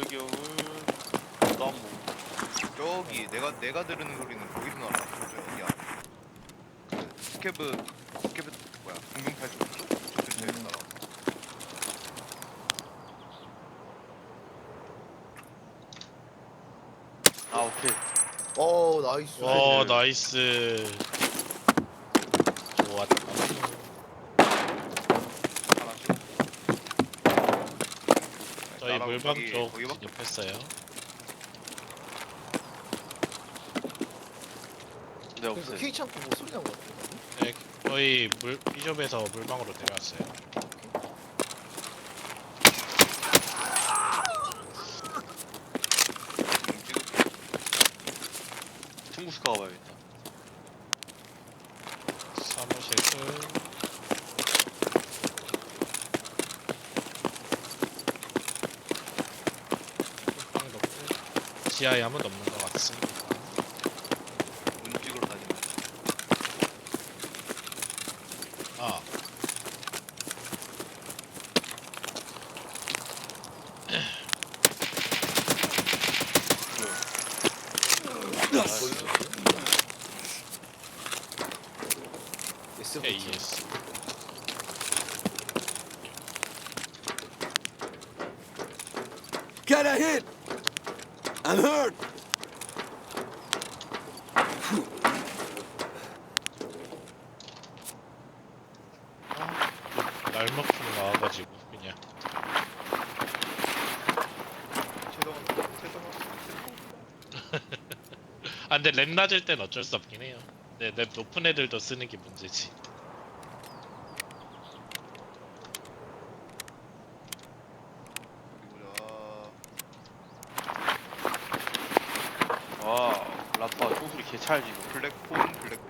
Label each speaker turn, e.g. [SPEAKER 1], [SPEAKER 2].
[SPEAKER 1] 저격을 나무
[SPEAKER 2] 저기 내가 내가 들으는 소리는 거기서 나나 저기야. 그 스케브 스케브 뭐야? 공룡팔 쪽 근처에서
[SPEAKER 1] 음.
[SPEAKER 2] 날아
[SPEAKER 1] 아 오케이.
[SPEAKER 3] 어 나이스.
[SPEAKER 4] 와 나이스. 좋았다
[SPEAKER 2] 하나씩
[SPEAKER 4] 저희
[SPEAKER 2] 나랑
[SPEAKER 4] 물방
[SPEAKER 2] 거기-
[SPEAKER 4] 쪽
[SPEAKER 2] 거기밖에
[SPEAKER 4] 진입했어요.
[SPEAKER 1] 네
[SPEAKER 3] 그러니까
[SPEAKER 1] 없어요.
[SPEAKER 3] K 창고 뭐 소리 난거 같아.
[SPEAKER 4] 네 저희 물 비숍에서 물방으로 내려왔어요.
[SPEAKER 1] 가봐야겠다.
[SPEAKER 4] 사무실 끝 물방도 끝 지하에 아무도 없는 것 같습니다.
[SPEAKER 2] 문찍으로 다니는
[SPEAKER 4] 아. AS
[SPEAKER 5] Got a hit! I'm hurt!
[SPEAKER 4] 날먹품 나와가지고 그냥.
[SPEAKER 2] 최동원 최동원
[SPEAKER 4] 아 근데 랩 낮을 땐 어쩔 수 없긴 해요. 네, 랩 높은 애들도 쓰는 게 문제지
[SPEAKER 1] 개찰지 이거.
[SPEAKER 2] 블랙폰, 블랙폰.